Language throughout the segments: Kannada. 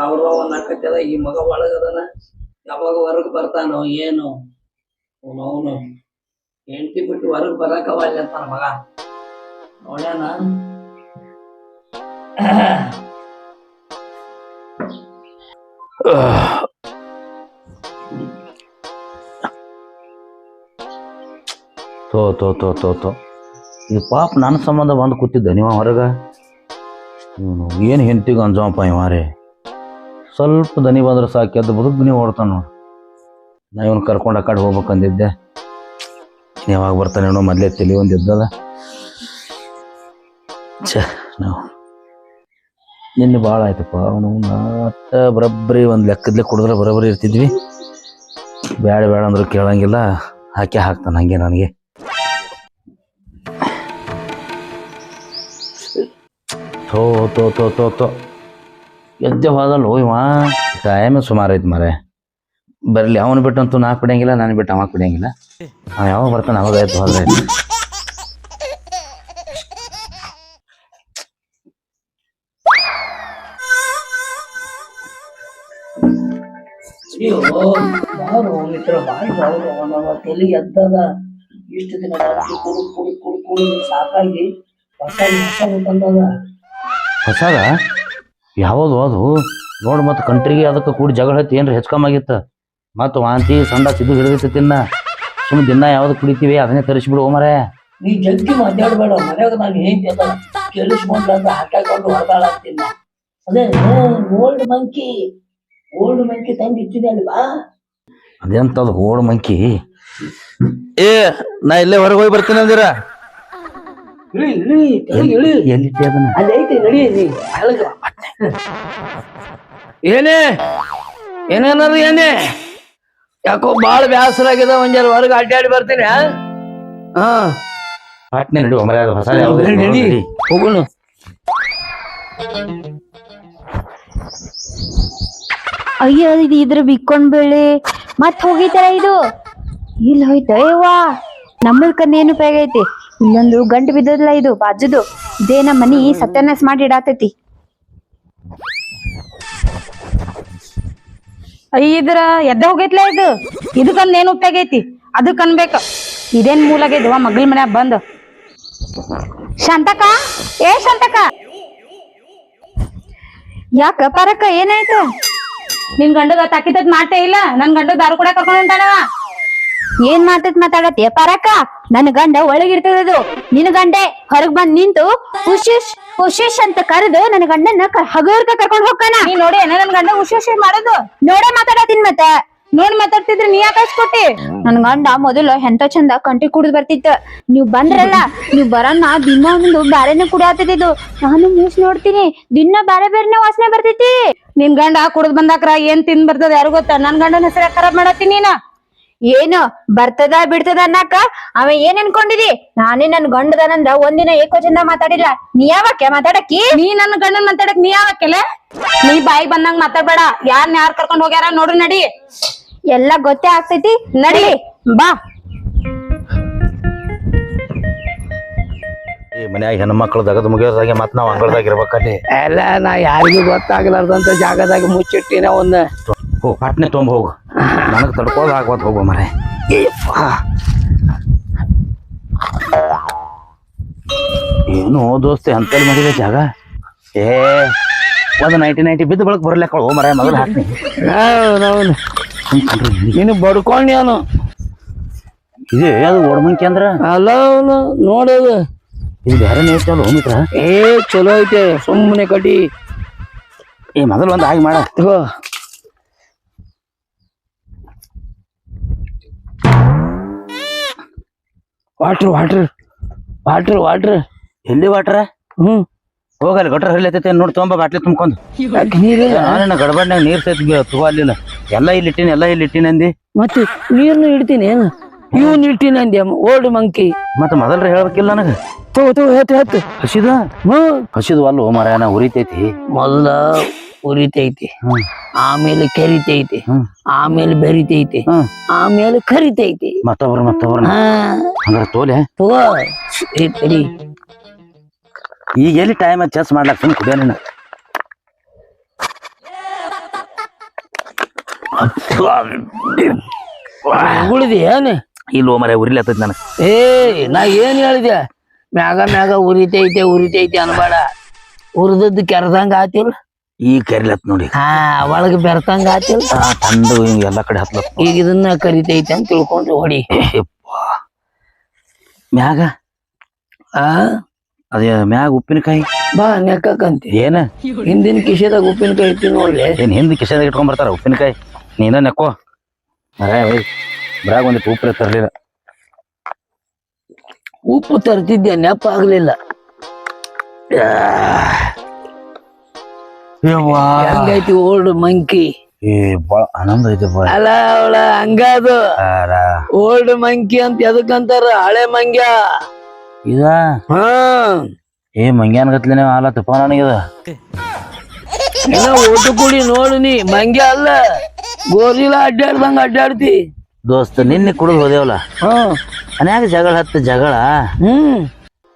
ರಾವ್ ರಾವ್ ಈ ಮಗ ಒಳಗದನ ಯಾವಾಗ ಹೊರಗ್ ಬರ್ತಾನೋ ಏನು? ಅವನು ಹೆಂಡತಿ ಬಿಟ್ಟು ಹೊರಗ್ ಬರಕವಲ್ಲ ಅಂತಾನ ಮಗ. ನೋಡ್ಯಾನ? ತೋ ತೋ ತೋ ತೋ ತೋ. ಇದು ಪಾಪ ನನ್ನ ಸಂಬಂಧ ಬಂದು ಕೂತಿದ್ದ ನೀವು ಹೊರಗ? ಏನು ಹೆಂಡ್ತಿಗೆ ಅಂಜವಪ್ಪ ಇವಾರೆ ಸ್ವಲ್ಪ ದನಿ ಬಂದ್ರೆ ಸಾಕು, ಎದ್ದು ಬದುಕು ನೀವು ಓಡ್ತಾನ ನೋಡಿ. ನಾ ಇವನು ಕರ್ಕೊಂಡು ಆ ಕಡೆ ಹೋಗ್ಬೇಕಂದಿದ್ದೆ. ಯಾವಾಗ ಬರ್ತಾನೆ ಏನೋ ಮೊದಲೇ ತಲೆ ಒಂದು ಇದ್ದದ. ಛ, ನಾವು. ನಿನ್ನೆ ಭಾಳ ಆಯ್ತಪ್ಪ, ಅವನು ಮತ್ತೆ ಬರಬ್ಬರಿ ಒಂದು ಲೆಕ್ಕದ್ಲೆ ಕುಡಿದ್ರೆ ಬರೋಬ್ಬರಿ ಇರ್ತಿದ್ವಿ. ಬೇಡ ಬೇಡ ಅಂದ್ರೆ ಕೇಳಂಗಿಲ್ಲ. ಹಾಕಿ ಹಾಕ್ತಾನೆ, ಹಂಗೆ ನನಗೆ. ಥೋ ತೋ ತೋ ಥೋ ತೋ ಎದ್ದೆ ಹೋದಲ್ಲ ಇವ ಟೈಮ್ ಸುಮಾರು ಐತಿ ಮಾರೆ ಬರಲಿ ಅವನು ಬಿಟ್ಟಂತೂ ನಾಕ್ ಕುಡಿಯಂಗಿಲ್ಲ ನಾನು ಬಿಟ್ಟು ಅವಾಗ ಕುಡಿಯಂಗಿಲ್ಲ. ಅವ ಯಾವಾಗ ಬರ್ತಾನೆ ಅವಾಗ ಆಯ್ತು. ಹೋದ್ರೆ ತಲೆ ಎದ್ದದ ಇಷ್ಟು ದಿನ ರಾತ್ರಿ ಕುಡು ಕುಡು ಕುಡು ಕುಡು ಸಾಕಾಗಿ ಹೊಸ ಹೊಸ ಹೊಸದ? ಯಾವುದು ಅದು? ನೋಡು ಮತ್ತೆ ಕಂಟ್ರಿಗೆ ಅದಕ್ಕೆ ಕೂಡಿ ಜಗಳ ಹತ್ತಿ ಏನ್ರ ಹೆಚ್ಕಮ್ಮಾಗಿತ್ತ ಮತ್ತು ವಾಂತಿ ಸಂಡ ಸಿದ್ದು ಹಿಡಿದಿತ್ತು ತಿನ್ನ? ಸುಮ್ಮನೆ ದಿನ ಯಾವ್ದು ಕುಡಿತೀವಿ ಅದನ್ನೇ ತರಿಸ್ಬಿಡು ಮರೆ. ನೀ ಜಗ್ಗಿ ಮಾತಾಡಬೇಡ ಮನೆಯಾಗ ನಾನು ಏನ್ ಅದ ಕೇಳಿಸ್ಕೊಂಡು ಅಂತ ಹಾಕಾಕೊಂಡು ಹೊರಗಾಳಾಗ್ತೀನಿ ಅದೇ ಓಲ್ಡ್ ಮಂಕಿ ಓಲ್ಡ್ ಮಂಕಿ ತಂದು ಇಟ್ಟಿದೆ ಅಲ್ವಾ ಅದೆಂತದು ಓಡ್ ಮಂಕಿ? ಏ ನಾ ಇಲ್ಲೇ ಹೊರಗೆ ಹೋಗಿ ಬರ್ತೀನಿ ಅಂದಿರ. ಇಳಿ ಇಳಿ ಇಳಿ. ಎಲ್ಲಿಟ್ಟೆ ಅದನ್ನ? ಅಲ್ಲಿ ಐತಿ ನಡಿ ನೀ ಕೆಳಗ ಏನೇ? ಏನೇನದು ಏನೇ? ಯಾಕೋ ಬಾಳ ಬ್ಯಾಸರ ಆಗಿದೆ ಒಂದ್ ಹೊರಗೆ ಅಡ್ಡಾಡಿ ಬರ್ತೀನಿ ಹಾ. ಪಾಟ್ನೆ ನಡಿ ಹೊಸ ನಡಿ. ಹೋಗೋಣ. ಅಯ್ಯೋ ಇದು ಇದ್ರ ಬಿಕ್ಕೊಂಡ್ ಬೆಳೆ. ಮತ್ ಹೋಗಿತರ ಇದು? ಇಲ್ಲಿ ಹೋಯ್ತ ಯವ್ವ. ನಮ್ಮಲ್ ಕಂದ ಏನು ಉಪಯೋಗ ಐತಿ ಇಲ್ಲೊಂದು ಗಂಟು ಬಿದ್ದದಲ್ಲ ಇದು ಬಾಜುದು. ಇದೇ ನಮ್ಮ ಮನಿ ಸತ್ಯನಾಶ ಮಾಡಿ ಇಡಾತೈತಿ. ಇದ್ರ ಎದ್ದ ಹೋಗೈತ್ಲ ಇದು? ಇದಕ್ಕಂದ್ ಏನ್ ಉಪಯೋಗ ಐತಿ? ಅದಕ್ ಅನ್ಬೇಕ ಇದೇನ್ ಮೂಲ ಆಗೈತಿ ಮಗಳ ಮನ್ಯಾಗ ಬಂದು. ಶಾಂತಕ ಏ ಶಾಂತಕ ಯಾಕ ಪರಕ ಏನಾಯ್ತು? ನಿನ್ ಗಂಡದ ತಾಕಿತದ್ ಮಾಡ್ತೇ ಇಲ್ಲ. ನನ್ ಗಂಡ ದಾರು ಕೂಡ ಕರ್ಕೊಂಡ್ ಹೊಂಟಾನವ. ಏನ್ ಮಾತಾಡ್ ಮಾತಾಡತ್ತೆ? ಪರಕ ನನ್ ಗಂಡ ಒಳಗಿರ್ತದದು. ನಿನ್ ಗಂಡೆ ಹೊರಗ್ ಬಂದ್ ನಿಂತು ಹುಶಿಶ್ ಹುಶಿಶ್ ಅಂತ ಕರೆದು ನನ್ ಗಂಡನ್ನ ಹಗರ್ಕ ಕರ್ಕೊಂಡ್ ಹೋಗ್ತಾನ ನೀ ನೋಡಿ ಏನ ನನ್ ಗಂಡ ಹುಶೇಷ್ ಮಾಡೋದು? ನೋಡೇ ಮಾತಾಡತ್ತಿನ್ ಮತ್ತೆ. ನೋಡ್ ಮಾತಾಡ್ತಿದ್ರ ನೀ ಯಾಕೆ ಕೊಟ್ಟಿ ನನ್ ಗಂಡ ಮೊದಲು ಎಂತ ಚಂದ ಕಂಟಿ ಕುಡಿದ್ ಬರ್ತಿತ್ತ ನೀವ್ ಬಂದ್ರಲ್ಲ ನೀವ್ ಬರನ್ನ ದಿನ ಒಂದು ಬ್ಯಾರೆನೆ ಕುಡಿಯತ್ತಿದ್ದು ನಾನು ನ್ಯೂಸ್ ನೋಡ್ತೀನಿ ದಿನ ಬ್ಯಾರೆ ಬೇರೆನೆ ವಾಸನೆ ಬರ್ತೈತಿ ನಿನ್ ಗಂಡ ಕುಡ್ದ್ ಬಂದಾಕ್ರ ಏನ್ ತಿನ್ ಬರ್ತದ ಯಾರು ಗೊತ್ತ? ನನ್ ಗಂಡನ ಹೆಸರ ಖರಾಬ್ ಮಾಡತ್ತಿ ನೀನ. ಏನು ಬರ್ತದ ಬಿಡ್ತದ ಅನ್ನಕ ಅವ ಏನ್ ಅನ್ಕೊಂಡಿದಿ? ನಾನೇ ನನ್ ಗಂಡದನಂದ ಒಂದಿನ ಏಕೋ ಚಂದ ಮಾತಾಡಿಲ್ಲ. ನೀ ಯಾವಕ್ಕೆ ಮಾತಾಡಕ್ಕಿ? ನೀ ನನ್ನ ಗಂಡನ್ ಮಾತಾಡಕ್ ನೀ ಯಾವಕ್ಕೆಲೆ? ನೀ ಬಾಯಿ ಬಂದಂಗ ಮಾತಾಡ್ಬೇಡ. ಯಾರನ್ನ ಯಾರ್ ಕರ್ಕೊಂಡ್ ಹೋಗ್ಯಾರ ನೋಡು ನಡಿ. ಎಲ್ಲ ಗೊತ್ತೇ ಆಗ್ತೈತಿ? ನಡಿ. ಬಾ. ಈ ಮನ್ಯಾಗ ಹೆಣ್ಮಕ್ಳು ದಗದ ಮುಗಿಯೋದಾಗೆ ಮತ್ತೆ ನಾವು ಅಂಗಳದಾಗ ಇರ್ಬೇಕಲ್ಲಿ ಎಲ್ಲ ನಾ ಯಾರಿಗೂ ಗೊತ್ತಾಗ್ಲಾರ್ದಂತ ಜಾಗದಾಗ ಮುಚ್ಚಿಟ್ಟಿನ ಒಂದ್. ಹೋಗ್ ಪಟ್ನೆ ತೊಂಬ ಹೋಗು. ನನಗೆ ತಡ್ಕೋದು ಆಗ್ಬೋದು ಹೋಗೋ ಮರೆ. ಏನು ದೋಸ್ತಿ ಅಂತಲ್ಲಿ ಮಾಡಿದೆ ಜಾಗ? ಏ ಒಂದು ನೈಂಟಿ ನೈಂಟಿ ಬಿದ್ದು ಬಳಕ್ ಬರ್ಲಿಕ್ಕ ಹೋಗೋ ಮರ ಮೊದಲು ಹಾಕ್ತೀನಿ ನೀನು ಬಡ್ಕೊಂಡು ಅವನು. ಇದು ಅದು ಓಡ್ಮಂಕಿ ಅಂದ್ರ? ಅಲ್ಲ ಅವನು ನೋಡೋದು. ಇದು ಬೇರೆ ಐತಲ್ಲ ಹೋಮಿತ್ರ ಮಿತ್ರ ಏ ಚಲೋ ಐತೆ ಸುಮ್ಮನೆ ಕಟ್ಟಿ ಏ ಮೊದಲು ಒಂದು ಹಾಗೆ ಮಾಡ. ವಾಟ್ರ್ ವಾಟ್ರ್ ವಾಟ್ರ್ ವಾಟ್ರ್ ಎಲ್ಲಿ ವಾಟ್ರ ಹ್ಮ್. ಹೋಗಲ್ಲ ಗಟ್ರ ಹರಿಲತ್ತೈತೆ ನೋಡಿ ತೊಗೊಂಬ ಬಾಟ್ಲಿ ತುಂಬ್ಕೊಂಡು. ಯಾಕೆ ನೀರು? ನಾನು ಗಡಬಡ್ನಾಗ ನೀರ್ ಸೈತ್ ಅಲ್ಲಿಲ್ಲ. ಎಲ್ಲ ಇಲ್ಲಿ ಇಟ್ಟಿನಿ ಎಲ್ಲ ಇಲ್ಲಿ ಇಟ್ಟಿನಿ ಅಂದಿ. ಮತ್ತೆ ನೀರ್ನು ಇಡ್ತೀನಿ ಏನು? ಇವ್ನು ಇಟ್ಟಿನಿ ಅಂದ್ಯ ಓಲ್ಡ್ ಮಂಕಿ ಮತ್ತೆ ಮೊದಲ್ರ ಹೇಳ್ಬೇಕಿಲ್ಲ ನನಗೆ. ತೋ ತೋ ಹೆತ್ ಹೆತ್ ಹಸಿದ? ಹ್ಮ್. ಹಸಿದು ಅಲ್ಲ ಮರ ನಾ ಉರಿತೈತಿ. ಮೊದಲ ಉರಿತೈತಿ. ಆಮೇಲೆ ಕೆರಿತೈತಿ. ಆಮೇಲೆ ಬೆರಿತೈತಿ. ಆಮೇಲೆ ಕರಿತೈತಿ. ಮತ್ತೊಬ್ರು ಮತ್ತೊಬ್ರು. ಹಂಗಾರ ತೋಲೆ. ತಗೋ. ಏ, ತಡಿ. ಈಗ ಎಲ್ಲಿ ಟೈಮ್ ಚೆಸ್ ಮಾಡ್ಲಾಕ್ ಸುಮ್ ಕುಡಿಯ ನೀನು? ಉಗುಳಿದಿ ಏನ್? ಇಲ್ಲೋ ಮರ ಉರಿಲತ್ತೈತಿ ನನಗೆ. ಏ ನಾ ಏನ್ ಹೇಳಿದೆ? ಮ್ಯಾಗ ಮ್ಯಾಗ ಉರಿತೈತೆ ಉರಿತೈತೆ ಅನ್ಬೇಡ. ಉರಿದದ್ದು ಕೆರೆದಂಗ ಆತಿಲ್ಲ. ಈಗ ಕರಿಲತ್ ನೋಡಿ. ಹಾ ಒಳಗೆ ಬೆರ್ತಂಗ ಆತಿಲ್ಲ ತಂದು ಎಲ್ಲ ಕಡೆ ಹತ್ಲತ್ ಈಗ ಇದನ್ನ ಕರಿತೈತೆ ಅಂತ ತಿಳ್ಕೊಂಡು ಹೊಡಿ. ಮ್ಯಾಗ? ಆ? ಅದೇ ಮ್ಯಾಗ ಉಪ್ಪಿನಕಾಯಿ? ಬಾ ನೆಕ್ಕಂತ ಏನ? ಹಿಂದಿನ ಕಿಶೆದಾಗ ಉಪ್ಪಿನಕಾಯಿ ಇತ್ತು ನೋಡ್ಲಿ. ಏನ್ ಹಿಂದ್ ಕಿಶೆದಾಗ ಇಟ್ಕೊಂಡ್ ಬರ್ತಾರ ಉಪ್ಪಿನಕಾಯಿ? ನೀನ ನೆಕ್ಕೋ. ಬರಾಗ ಒಂದಿಟ್ಟು ಉಪ್ಪು ತರ್ಲಿಲ್ಲ. ಉಪ್ಪು ತರ್ತಿದ್ದೆ ನೆಪ್ಪ ಆಗ್ಲಿಲ್ಲ. ಹೆಂಗೈತಿ ಓಲ್ಡ್ ಮಂಕಿ. ಏ ಬಾಳ ಆನಂದ ಐತೆ ಅಲ್ಲ ಅವಳ ಹಂಗದು. ಆರಾ ಓಲ್ಡ್ ಮಂಕಿ ಅಂತ ಎದಕ್ಕಂತಾರ ಹಳೆ ಮಂಗ್ಯ. ಇದ? ಹಾ. ಏ ಮಂಗ್ಯಾನ್ ಗತ್ಲೆನೆ ಹಾಲತ್ತಪ್ಪ ನನಗಿದ? ಇನ್ನ ಓಟು ಕುಡಿ ನೋಡು ನೀ ಮಂಗ್ಯ ಅಲ್ಲ. ಗೋರಿಲ ಅಡ್ಡಾಡ್ದಂಗ ಅಡ್ಡಾಡ್ತಿ ದೋಸ್ತ ನಿನ್ನೆ ಕುಡಿದು ಹೋದೇವಲ್ಲ ಹ್ಮ್ ಮನ್ಯಾಗ ಜಗಳ ಹತ್ತ ಜಗಳ? ಹ್ಮ್.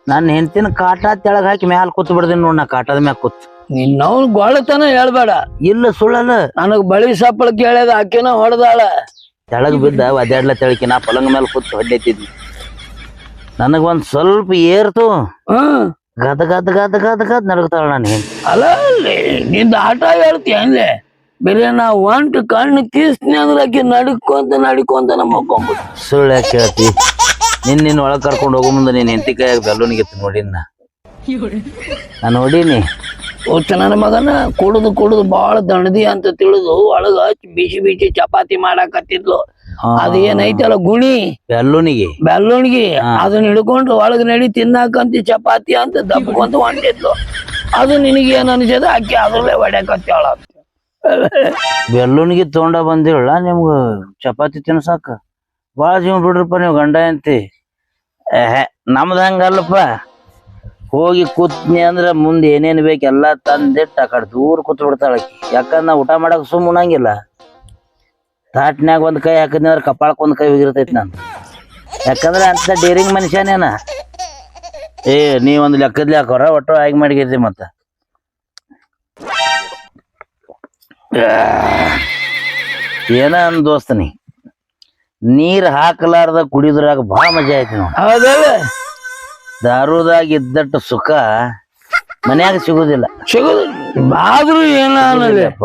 ನನ್ನ ಹೆಂಡತಿನ ಕಾಟ ತೆಳಗ್ ಹಾಕಿ ಮ್ಯಾಲ ಕೂತ್ ಬಿಡ್ದಿನಿ ನೋಡ್ ನಾ ಕಾಟದ ಮ್ಯಾಗ ಕೂತ್. ನಿನ್ನವನ್ ಗೊಳತನ ಹೇಳ್ಬೇಡ. ಇಲ್ಲ ಸುಳ್ಳಲ್ಲ ನನಗ್ ಬಳಿ ಸಪ್ಪಳ ಕೇಳ್ಯದ ಆಕೆನ ಹೊಡೆದಾಳ. ತೆಳಗ್ ಬಿದ್ದ ಒದ್ಯಾಡ್ಲ ತೆಳಕಿ ನಾ ಪಲಂಗ ಮೇಲೆ ಕೂತು ಹೊಡ್ಡೈತಿದ್ನಿ ನನಗ್ ಒಂದ್ ಸ್ವಲ್ಪ ಏರ್ತು. ಹ್ಮ್ ಗದ ಗದ ಗದ ಗದ ಗದ್ ನಡಗ್ತಾಳ ನಾನು ಹೆಂಗ್ ಅಲ್ಲ ನಿಂದ ಆಟ ಹೇಳ್ತಿ ಅನ್ಲೆ ಬೇರೆ ನಾ ಒಂಟು ಕಣ್ಣು ಕೀಸ್ತೀನಿ ಅಂದ್ರೆ ಆಕೆ ನಡ್ಕೊಂತ ನಡ್ಕೊಂತ ನಮ್ಮ ಸುಳ್ಳು ಯಾಕೆ ಕೇಳ್ತಿ? ನಿನ್ ನಿನ್ ಒಳಗ್ ಕರ್ಕೊಂಡು ಹೋಗೋ ಮುಂದೆ ನೀನ್ ಹೆಂಡತಿ ಕೈಯಾಗ ಬೆಲ್ಲೂನಿಗೆ ನೋಡಿನ ನಾನು ನೋಡೀನಿ ಹುಚ್ಚ ನನ್ನ ಮಗನ ಕುಡಿದು ಕುಡಿದು ಬಾಳ ದಣದಿ ಅಂತ ತಿಳಿದು ಒಳಗ ಬಿಸಿ ಬಿಸಿ ಚಪಾತಿ ಮಾಡಾಕತ್ತಿದ್ಲು. ಅದ ಏನೈತಲ್ಲ ಗುಣಿ? ಬೆಲ್ಲೂನಿಗೆ. ಬೆಲ್ಲುಣ್ಗಿ ಹಾ. ಅದನ್ನ ಹಿಡ್ಕೊಂಡು ಒಳಗ ನಡಿ ತಿನ್ನಾಕಂತಿ ಚಪಾತಿ ಅಂತ ದಪ್ಪಕೊಂತ ಹೊಂಟಿದ್ಲು. ಅದು ನಿನಗೆ ಏನ್ ಅನ್ಸದ ಅಕ್ಕಿ ಅದ್ರಲ್ಲೇ ಹೊಡ್ಯಾಕತ್ತಾಳ ಬೆಲ್ಲೂನಿಗೆ ತೊಗೊಂಡ ಬಂದಿರಲ್ಲ ನಿಮ್ಗ ಚಪಾತಿ ತಿನ್ಸಾಕ? ಬಾಳ ಜೀವ ಬಿಡ್ರಪ್ಪ ನೀವು ಗಂಡ ಅಂತಿ ನಮ್ದು ಹಂಗಲ್ಲಪ್ಪ. ಹೋಗಿ ಕೂತ್ನಿ ಅಂದ್ರೆ ಮುಂದೆ ಏನೇನ್ ಬೇಕು ಎಲ್ಲಾ ತಂದಿಟ್ಟು ಆ ಕಡೆ ದೂರ ಕೂತ್ ಬಿಡ್ತಾಳ ಯಾಕಂದ್ರ ಊಟ ಮಾಡಕ್ ಸುಮ್ ಉಣಂಗಿಲ್ಲ. ತಾಟ್ನ್ಯಾಗ ಒಂದ್ ಕೈ ಹಾಕಿದ್ನಿ ಅಂದ್ರೆ ಕಪಾಳಕ್ಕೆ ಒಂದು ಕೈ ಹೋಗಿರ್ತೈತಿ ನಾನು ಯಾಕಂದ್ರೆ ಅಂತ ಡೇರಿಂಗ್ ಮನುಷ್ಯನೇನ. ಏ, ನೀ ಒಂದ್ ಲೆಕ್ಕದ್ಲಿ ಹಾಕೋರ ಒಟ್ಟು ಆಗಿ ಮಾಡಿಗಿರ್ತಿ ಮತ್ತ. ಏನ ಅಂದ್ ದೋಸ್ತನಿ ನೀರ್ ಹಾಕಲಾರ್ದ ಕುಡಿದ್ರಾಗ ಬಹಳ ಮಜಾ ಐತಿ ನೋಡಿ. ದಾರುದಾಗ ಇದ್ದಟ್ಟು ಸುಖ ಮನ್ಯಾಗ ಸಿಗುದಿಲ್ಲ. ಸಿಗುದಿಲ್ಲ. ಆದ್ರೂ ಏನ ಅನ್ನಲಿ ಅಪ್ಪ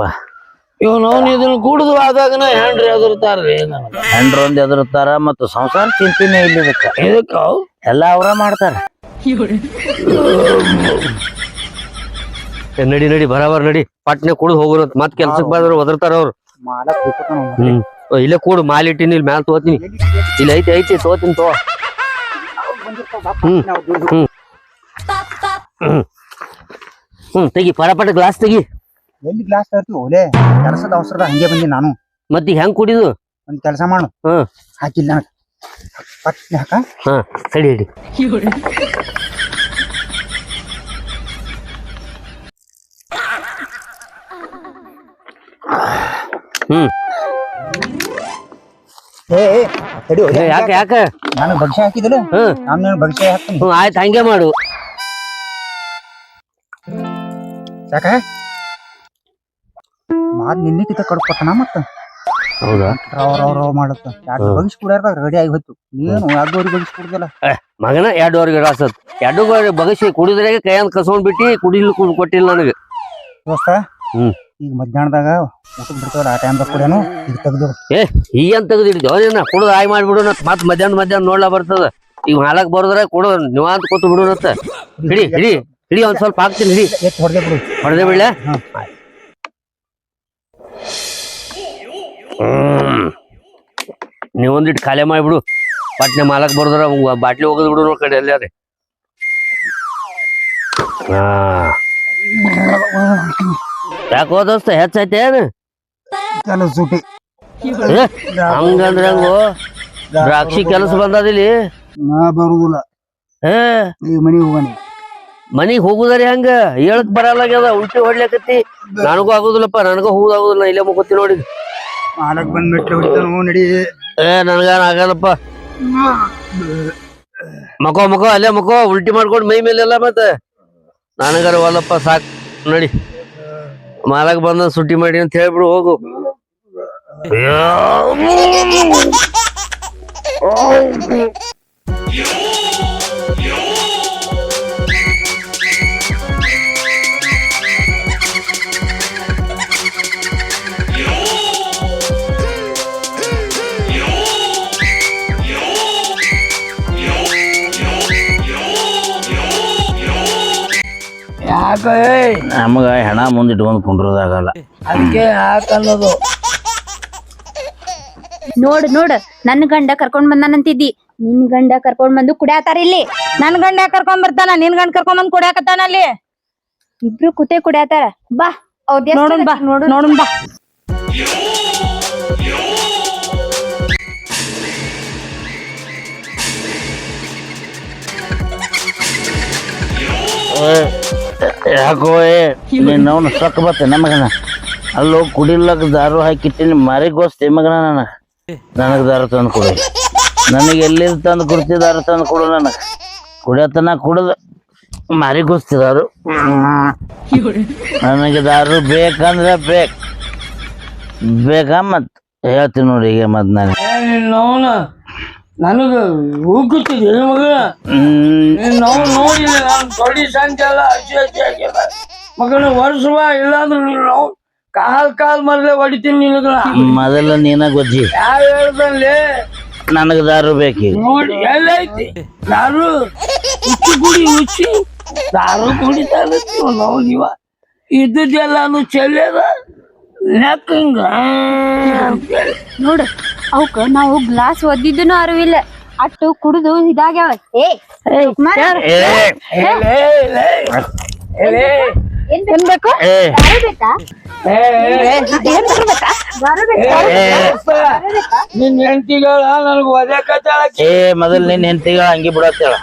ಇವನು ಅವ್ನು ಇದನ್ನ ಕುಡಿದು ಆದಾಗನ ಹೆಂಡ್ರಿ ಎದುರ್ತಾರ್ರಿ ಹೆಂಡ್ರ ಒಂದ್ ಎದುರುತ್ತಾರ ಮತ್ತು ಸಂಸಾರ ಚಿಂತೆನೆ ಇಲ್ಲ ಇದಕ್ಕ ಇದಕ್ಕ ಎಲ್ಲ ಅವ್ರ ಮಾಡ್ತಾರ. ನಡಿ ನಡಿ ಬರಾಬರ್ ನಡಿ. ಪಟ್ನೆ ಕುಡಿದು ಹೋಗ್ರ ಮತ್ ಕೆಲ್ಸಕ್ ಬಂದ್ರ ಒದರ್ತಾರ ಅವ್ರು. ಹ್ಮ್. ಓ, ಇಲ್ಲೇ ಕೂಡು ಮಾಲಿಟ್ಟಿನಿ ಇಲ್ಲಿ ಮ್ಯಾಲ ತೋತೀನಿ. ಇಲ್ಲಿ ಐತಿ ಐತಿ ತೋತೀನಿ ತಗೋ ಹ್ಮ್. ತೆಗಿ ಪಟ ಗ್ಲಾಸ್ ತೆಗಿ. ಎಲ್ಲಿ ಗ್ಲಾಸ್ ತರ್ತೀವಿ ಓಲೆ ಕೆಲಸದ ಅವಸರದ ಹಂಗೆ ಬಂದಿ ನಾನು. ಮತ್ತೆ ಹೆಂಗ್ ಕುಡಿದು? ಒಂದು ಕೆಲಸ ಮಾಡು. ಹ್ಮ್. ಹಾಕಿಲ್ಲ ನನಗ ಪಟ್ನೆ ಹಾಕ. ಹಾ ಸರಿ ಹಿಡಿ ಹ್ಮ್. ಏ ತಡಿ ಯಾಕ ಯಾಕ? ನಾನು ಭಕ್ಷ್ಯ ಹಾಕಿದಿಲ್ಲ ಹ್ಮ್. ನಾನು ನಾನು ಭಕ್ಷ್ಯ ಹಾಕ್ತೀನಿ. ಹ್ಮ್ ಆಯ್ತು ಹಂಗೆ ಮಾಡು. ನಿನ್ನಿಕಿತ ಕಡ್ಕೊಟ್ಟನ ಮತ್ತ? ಹೌದಾ? ರವ ರವ ರವ ಮಾಡತ್ತ. ಎರಡು ಹ್ಮ್. ಬಗ್ಸ್ ಕುಡಿಯಾರ್ದಾಗ ರೆಡಿ ಆಗಿ ಹೋಯ್ತು. ನೀನು ಎರಡೂವರೆ ಬಗ್ಸ್ ಕುಡ್ದಲ್ಲ. ಮಗನ ಎರಡುವರೆಗೆ ಎರಡು ಬಗಸಿ ಕುಡಿದ್ರೆ ಕೈಯಂದ್ ಕಸ್ಕೊಂಡ್ ಬಿಟ್ಟಿ ಕುಡಿಲ್ ಕೊಟ್ಟಿಲ್ಲ ನನಗೆ. ದೋಸ್ತ ಹ್ಮ್. ಈಗ ಮಧ್ಯಾಹ್ನದಾಗ ಊಟಕ್ಕೆ ಬಿಡ್ತಾವಲ್ಲ ಆ ಟೈಮ್ದಾಗ ಕುಡಿಯೋನು ಈಗ ತೆಗ್ದು ಈಗೇನ್ ತೆಗ್ದಿಡ್ದು ಅದೇನ ಕುಡ್ದು ಆಯ್ ಮಾಡ್ಬಿಡೋಣ ಮತ್ತೆ ಮಧ್ಯಾಹ್ನ ಮಧ್ಯಾಹ್ನ ನೋಡ್ಲಾ ಬರ್ತದ. ಈಗ ಹಾಲಕ್ ಬರೋದ್ರೆ ಕೊಡು ನಿವಾಂತ ಕೂತು ಬಿಡೋಣತ್ತ ಹಿಡಿ ಹಿಡಿ ಹಿಡಿ ಒಂದ್ ಸ್ವಲ್ಪ ಹಾಕ್ತೀನಿ ಹಿಡಿ. ಎತ್ತು ಹೊಡೆದೇ ಬಿಡು. ಹೊಡೆದೇ ಬಿಡ್ಲೆ. ಹ್ಮ್. ಒಂದಿಟ್ಟು ಖಾಲಿ ಮಾಡಿಬಿಡು. ಪಟ್ನೆ ಮಾಲಕ್ ಬರೋದ್ರ ಬಾಟ್ಲಿ ಹೋಗೋದು ಬಿಡು ನೋಡ್ ಕಡೆ ಎಲ್ಲಾರೆ ಹಾ. ಯಾಕೋ ದೋಸ್ತ ಹೆಚ್ಚೈತೆ ಏನು? ಕೆಲಸ ಸೂಟಿ. ಹಂಗಂದ್ರ ಹಂಗು? ದ್ರಾಕ್ಷಿ ಕೆಲಸ ಬಂದದಿಲ್ಲಿ ನಾ ಬರುದಿಲ್ಲ. ಏ ಈಗ ಮನೆಗೆ ಹೋಗೋಣ. ಮನಿಗ್ ಹೋಗುದಾರಿ ಹಂಗ? ಹೇಳಕ್ ಬರಲ್ಲಾಗ್ಯದ ಉಲ್ಟಿ ಹೊಡ್ಲಕತ್ತಿ. ನನಗೂ ಆಗುದಿಲ್ಲಪ್ಪ ನನಗೂ ಹೋಗುದಾಗುದಿಲ್ಲ ಇಲ್ಲೇ ಮುಗೋತಿ ನೋಡಿ. ಮಾಲಕ್ ಬಂದ್ ಮೆಟ್ಲು ಹೊಡಿತಾನು ನಡಿ. ಏ ನನಗೇನ್ ಆಗಲ್ಲಪ್ಪ. ಮಕೋ ಮಕೋ ಅಲ್ಲೇ ಮಕೋ ಉಲ್ಟಿ ಮಾಡ್ಕೊಂಡು ಮೈ ಮೇಲೆಲ್ಲ ಮತ್ತೆ. ನನಗಾರ ಒಲ್ಲಪ್ಪ ಸಾಕ್ ನಡಿ. ಮಾಲಕ್ ಬಂದ ಸುಟ್ಟಿ ಮಾಡಿ ಅಂತ ಹೇಳ್ಬಿಡು ಹೋಗು. ನಮಗ ಹೆಣ ಮುಂದಿಟ್ಕೊಂಡು ಕುಂಡ್ರದಾಗಲ್ಲ. ಅದಕ್ಕೆ ಹಾಕಲ್ಲದು ಅನ್ನೋದು. ನೋಡ್ ನೋಡ್ ನನ್ ಗಂಡ ಕರ್ಕೊಂಡ್ ಬಂದಾನಂತಿದ್ದಿ. ನಿನ್ ಗಂಡ ಕರ್ಕೊಂಡ್ ಬಂದು ಕುಡಿಯತಾರ ಇಲ್ಲಿ. ನನ್ ಗಂಡ ಕರ್ಕೊಂಡ್ ಬರ್ತಾನ ನಿನ್ ಗಂಡ ಕರ್ಕೊಂಡ್ ಬಂದ್ ಕುಡಿಯಾಕತ್ತಾನ ಅಲ್ಲಿ. ಇಬ್ರು ಕುತೆ ಕುಡಿಯತಾರ. ಬಾ ಅವ್ರ ನೋಡನ್ ಬಾ ನೋಡು. ಬಾ. ಯಾಕೋ ನೀನ್ ಅವ್ನು ಸೊಕ್ಕ ಬತ್ತೆ ನಮಗನ ಅಲ್ಲೋ ಕುಡಿಲಕ್ ದಾರು ಹಾಕಿಟ್ಟಿನಿ, ಮಾರಿಗೋಸ್ತಿ ಮಗನ ನನಗ ನನಗ್ ದಾರು ತಂದು ಕೊಡು. ನನಗೆ ಎಲ್ಲಿದ್ ತಂದು ಕುಡ್ತಿ ದಾರು ತಂದು ಕೊಡು ನನಗ. ಕುಡಿಯತನ ಕುಡಿದ. ಮಾರಿಗೋಸ್ತಿ ದಾರು. ನನಗೆ ದಾರು ಬೇಕಂದ್ರೆ ಬೇಕು. ಬೇಕಾ ಮತ್ ಹೇಳ್ತೀನಿ ನೋಡಿ ಈಗ ಮತ್ತೆ ನಾನು. ನನಗ ಹೋಗುತ್ತಿದೆ ಮಗ. ನಾವು ನೋಡಿಲ್ಲ ನಾನು ತೊಡಿ ಸಂಖ್ಯೆ ಎಲ್ಲ ಹಸಿ ಹಸಿ ಆಗ್ಯದ ಮಗನ ವರ್ಷವ ಇಲ್ಲಾಂದ್ರೆ ನಾವು. ಕಾಲ್ ಕಾಲ್ ಮರಲೆ ಹೊಡಿತೀನಿ ನಿನಗ ಮೊದಲ ನೀನ ಗೊಜ್ಜಿ. ಯಾರು ಹೇಳ್ದಲ್ಲಿ ನನಗೆ ದಾರು ಬೇಕು. ನೋಡಿ ಎಲ್ಲೈತಿ. ದಾರು ಹುಚ್ಚಿ ಗುಡಿ ಹುಚ್ಚಿ. ದಾರು ಕುಡಿತಾರೆ ನಾವು ಇವ ಇದ್ದದ್ದೆಲ್ಲಾನು ಚೆಲ್ಲದ? ನೆಕ್ಕಂಗ ನೋಡು ಅವಕ್ಕ ನಾವು ಗ್ಲಾಸ್ ಒದ್ದಿದ್ದನು ಅರಿವಿಲ್ಲ. ಅಟ್ಟು ಕುಡಿದು ಇದಾಗ್ಯಾವ. ಏ ಏನ್ ಬೇಕು? ಬೇಕಾ ನಿನ್ ಹೆಂಡತಿಗಳ? ನನಗೆ ಒದಕತ್ತಾಳಕಿ ಏ ಮೊದಲು ನಿನ್ ಹೆಂಡತಿಗಳ ಅಂಗಿ ಬಿಡತ್ತೇಳ.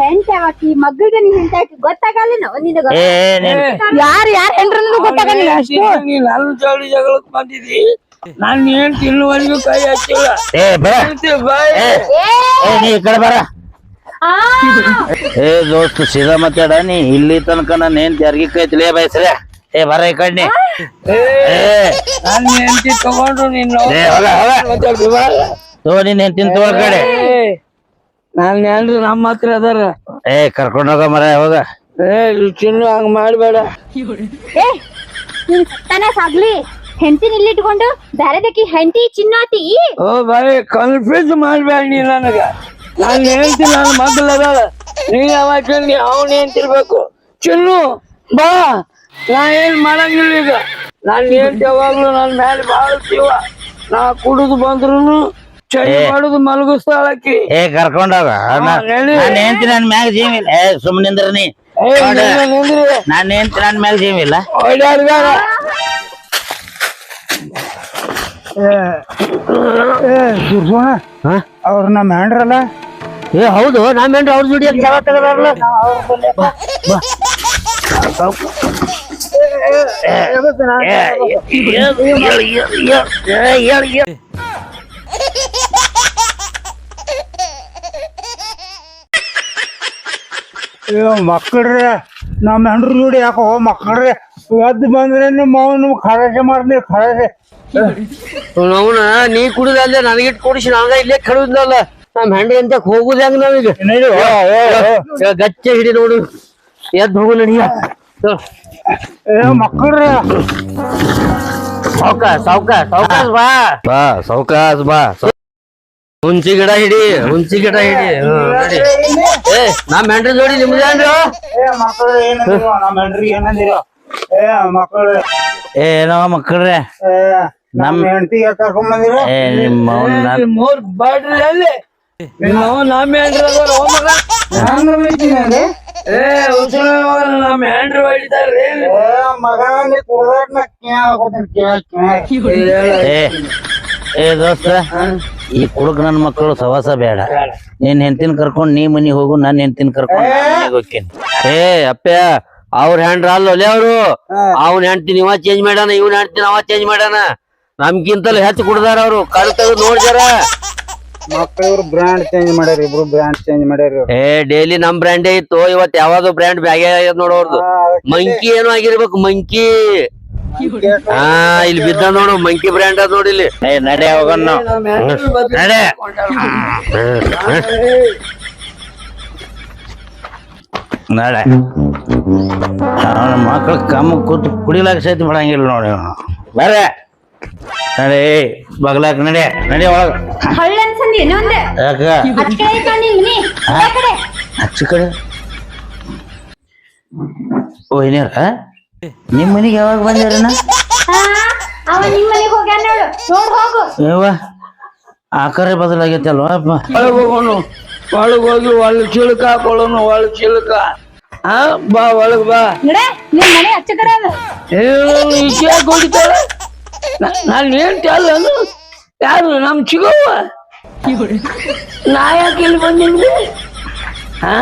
ಹೆಂಡತಿ ಅವಕ್ಕಿ ಮಗ್ಗಗೆ ನೀ ಹೆಂಡತಿ ಗೊತ್ತಾಗಲ್ಲೇನೋ? ನಿನಗ? ಏ ಯಾರು ಯಾರ್ ಯಾರ್ ಹೆಂಡ್ರನ್ನು ಗೊತ್ತಾಗಲಿಲ್ಲ ಅಷ್ಟು? ನೀನ್ ನನ್ನ ಜೋಡಿ ಜಗಳಕ್ ಬಂದಿದಿ. ನಾನ್ ಏನ್ ತಿನ್ನುವರೆಗೂ ಕೈ ಹಾಕಿಲ್ಲ. ಏ ಬರ. ಬಾಯ್. ಏ ನೀ ಈ ಕಡೆ ಬರ. ಏ ದೋಸ್ತ ಸೀದಾ ಮಾತಾಡ ನೀ ಇಲ್ಲಿ ತನಕ ನಾನು ಹೆಂಡತಿ ಯಾರಿಗಿ ಕೈ ತಿಳಿಯ ಬಯಸ್ರೆ? ಏ ಬರ ಈ ಕಡೆ ನೀ. ಏ. ನನ್ನ ಹೆಂಡತಿ ತಗೊಂಡು ನಿನ್ನ ಏ ಹೋಗ ಹೋಗ. ತಗೋ ನಿನ್ ಹೆಂಡತಿ ತಗೋ ಆ ಕಡೆ. ನಾನು ಏನ್ರಿ ನಮ್ಮ ಹತ್ರ ಅದಾರ. ಏ ಕರ್ಕೊಂಡ್ ಹೋಗ ಮರ ಹೋಗ. ಏ ಚಿನ್ನು ಹಂಗ ಮಾಡ್ಬೇಡ. ಏ ನಿನ್ ಸತ್ತಾನ ಸಾಗ್ಲಿ. ಹೆಂಡತಿನ ಇಲ್ಲಿ ಇಟ್ಕೊಂಡು ಬ್ಯಾರೆದಕ್ಕಿ ಹೆಂಡತಿ ಚಿನ್ನಾತಿ ಓ ಬಾಯ್ ಕನ್ಫ್ಯೂಸ್ ಮಾಡ್ಬೇಡ ನೀ ನನಗ. ನಾನು ಹೇಳ್ತಿ ನಾನು ಮಗ್ಳು ಅದಾಳ. ನೀ ಯಾವಾಗ ನೀ ಅವನ್ ಹೇಳ್ತಿರ್ಬೇಕು ಚಿನ್ನು ಬಾ. ನಾ ಏನ್ ಮಾಡಂಗಿಲ್ಲ ಈಗ ನಾನು ಹೇಳ್ತಿ ಯಾವಾಗ್ಲೂ ನನ್ನ ಮೇಲೆ ಬಾಳ ಜೀವ. ನಾ ಕುಡಿದು ಬಂದ್ರು ಚೈ ಮಾಡುದು ಮಲಗಿಸ್ತಾಳಕಿ ಏ ಕರ್ಕೊಂಡ್ ಹೋಗ ನಡಿ. ನಾನು ಹೆಂಡತಿ ನನ್ ಮ್ಯಾಗ ಜೀವಿಲ್ಲ ಏ ಸುಮ್ಮನೆ ನಿಂದ್ರ ನೀ. ನಾನು ಹೆಂಡತಿ ನನ್ ಮ್ಯಾಗ ಜೀವಿಲ್ಲ ಅವ್ರ ನಮ್ಮ ಹ್ಯಾಂಡ್ರಲ್ಲ ಏ ಹೌದು ನಾಮೇನ್ರಿ ಅವ್ರ ಜೋಡಿ ತೆಗದಾರಲ್ಲ ಮಕ್ಕಳ್ರಿ ನಮ್ಮ ಹೆಂಡ್ರ ಜೋಡಿ ಯಾಕೋ ಮಕ್ಕಳ್ರಿ ಎದ್ದು ಬಂದ್ರೆ ನಿಮ್ಮ ಅವ್ನು ಖರಾಸೆ ಮಾಡ್ರಿ ಖರಾಸೆ ಅವನ ನೀ ಕುಡಿದಲ್ಲ ನನಗಿಟ್ಟು ಕುಡಿಸಿ ನನಗ ಇಲ್ಲೇ ಕಡುದಲ್ಲ ನಮ್ಮ ಹೆಂಡ್ರಿ ಅಂತ ಹೋಗುದ ಹೆಂಗ ನಾವೀಗ ಗಚ್ಚೆ ಹಿಡಿ ನೋಡು. ಎದ್ದು ಹೋಗು ನಡಿಯ ಏ. ಮಕ್ಕಳ್ರಿ. ಸೌಕ ಸೌಕ ಸಾವ್ಕಾಸ್ ಬಾ. ಬಾ ಸೌಕಾಸ್ ಬಾ ಹುಂಚಿ ಗಿಡ ಹಿಡಿ ಹುಂಚಿ ಗಿಡ ಹಿಡಿ. ಏ ನಮ್ ಹೆಂಡ್ರಿ ಜೋಡಿ ನಿಮ್ದೇನ್ರಿ ಏನೋ ಮಕ್ಕಳ್ರೆ ನಮ್ ಹೆಂಡತಿಗೆ ಕರ್ಕೊಂಡ್ ಬಂದಿರೋ? ಏ ನಿಮ್ಮ ಅವ್ನ್ ನಾನ್- ಮೂರ್ ಬಾಡ್ರಿ ಅಲ್ಲಿ. ನಾವು ನಮ್ಮ ಹೆಂಡ್ರ ಅದಾರ ಹೆಂಡ್ರು ಹೊಡಿತಾರ್ರಿ. ಏ ಏ ದೋಸ್ತ. ಈ ಕುಡುಕ್ ನನ್ ಮಕ್ಕಳು ಸವಾಸ ಬೇಡ. ನಿನ್ ಹೆಂಡತಿನ ಕರ್ಕೊಂಡ್ ನೀ ಮನಿ ಹೋಗು ನನ್ ಹೆಂಡತಿನ ಕರ್ಕೊಂಡ್ ಹೋಗ್ತೀನಿ. ಏ ಅಪ್ಪ ಅವ್ರ ಹೆಂಡ್ರ ಅಲ್ಲೊಲೆ ಅವ್ರು. ಅವ್ನ ಹೆಂಡ್ತೀನಿ ಇವ ಚೇಂಜ್ ಮಾಡ್ಯಾನ ಇವ್ನ ಹೆಂಡ್ತೀನಿ ಅವ ಚೇಂಜ್ ಮಾಡ್ಯಾನ. ನಮ್ಗಿಂತಲೂ ಹೆಚ್ಚು ಕುಡ್ದಾರ ಅವ್ರು. ಕಲ್ ತೆಗೆದು ನೋಡ್ಯಾರ ಮಕ್ಕಳು ಇವ್ರು ಬ್ರ್ಯಾಂಡ್ ಚೇಂಜ್ ಮಾಡ್ಯಾರ ಇಬ್ರು ಬ್ರ್ಯಾಂಡ್ ಚೇಂಜ್ ಮಾಡ್ಯಾರ ಏ ಡೈಲಿ ನಮ್ ಬ್ರ್ಯಾಂಡೇ ಇತ್ತು ಇವತ್ ಯಾವ್ದು ಬ್ರ್ಯಾಂಡ್ ಬ್ಯಾಗ್ ಆಗ್ಯದ ನೋಡೋರ್ದು ಮಂಕಿ ಏನೋ ಆಗಿರ್ಬೇಕು ಮಂಕಿ ಹಾ ಇಲ್ಲಿ ಬಿದ್ದ ನೋಡು ಮಂಕಿ ಬ್ರ್ಯಾಂಡ್ ಅದ ನೋಡಿ ಇಲ್ಲಿ. ಏ, ನಡೆ ಹೋಗೋಣ ನಾವು. ನಡೆ. ನಡೆ. ಅವನ ಮಕ್ಳು ಕಮ್ಮ ಕೂತು ಕುಡಿಲಾಕ ಸಹಿತ ಬಿಡಂಗಿಲ್ಲ ನೋಡಿ ಅವ್ನು. ಬರ್ರೆ. ನಡೆ ಬಗ್ಲಾಕ ನಡೆ. ನಡೆ ಒಳಗ. ಹಳ್ಳ ಕಡೆ. ಓ ಏನಾರ ನಿಮ್ಮ ಮನೆಗೆ ಯಾವಾಗ ಬಂದಿರನ ಆ, ಅವ ನಿಮ್ ಮನೆಗ್ ಹೋಗ್ಯಾನ ನೋಡು. ನೋಡ್ ಹೋಗು. ಯವ್ವ ಆಕಾರ ಬದಲಾಗೈತೆ ಅಲ್ವಾ ಒಳಗ್ ಹೋಗಿ ಒಳ್ಳೆ ಚಿಲಕ ಹಾಕೊಳ್ಳೋನು ಒಳ್ಳೆ ಚಿಲಕ. ಹಾ ಬಾ ಒಳಗ್ ಬಾ. ನಡೆ ನಿಮ್ ಮನೆ ಕಡೆ ಅದ. ನಾನು ಏನ್ ಅಲ್ಲ ಯಾರು ನಮ್ ಚಿಗವ್ವ? ನಾ ಯಾಕೆ ಇಲ್ಲಿ ಬಂದಿದ್ವಿ ಹಾ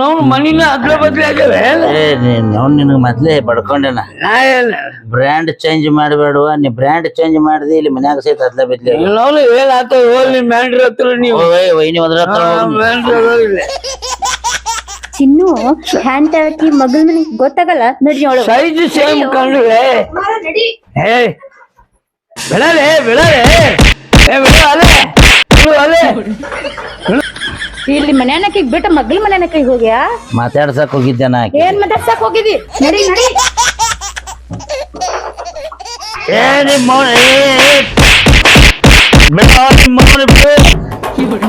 ನಾವು ಮನಿನ ಅದ್ಲ ಬದ್ಲಿ ಆಗ್ಯಾವೆ ಏ ನಾವು ನಿನಗೆ ಮೊದ್ಲೇ ಬಡ್ಕೊಂಡೆನ ಬ್ರ್ಯಾಂಡ್ ಚೇಂಜ್ ಮಾಡಬೇಡುವ ನೀ ಬ್ರ್ಯಾಂಡ್ ಚೇಂಜ್ ಮಾಡಿದಿ ಇಲ್ಲಿ ಮನ್ಯಾಗ ಸಹಿತ ಅದ್ಲ ಬಿದ್ಲಿ. ನಾವು ಏನ್ ಆತ? ಹೋಗ್ಲಿ ಮ್ಯಾಂಡ್ರಿ ಹತ್ರ ನೀವು. ವೈನಿ ಅದ್ರ ಹತ್ರ. ಚಿನ್ನು ಹ್ಯಾಂಡ್ ಹಾಕಿ ಮಗಳ ಮನೆಗ್ ಗೊತ್ತಾಗಲ್ಲ? ನಡಿ ಅವಳು. ಸೈಜ್ ಸೇಮ್ ಕಂಡ್ರೆ ಏ ಬಿಡಲೇ ಬಿಡಲೇ. ಏ ಬಿಡ ಅಲೆ ಬಿಡು ಅಲೆ ಇಲ್ಲಿ ಮನ್ಯಾನಕಿ ಬಿಟ್ಟ ಮಗ್ಳ ಮನ್ಯಾನಕಿ ಹೋಗ್ಯಾ ಮಾತಾಡ್ಸಕ್ ಹೋಗಿದ್ದೆ ನಾ ಆಕಿ. ಏನ್ ಮಾತಾಡ್ಸಕ್ ಹೋಗಿದಿ ನಡಿ ನಡಿ ಏ ನಿಮ್ಮ ಅವ್ನ- ಏ, ಏ. ಬಿಡು, ನಿಮ್ಮ ಅವ್ನ ಬಿಡು.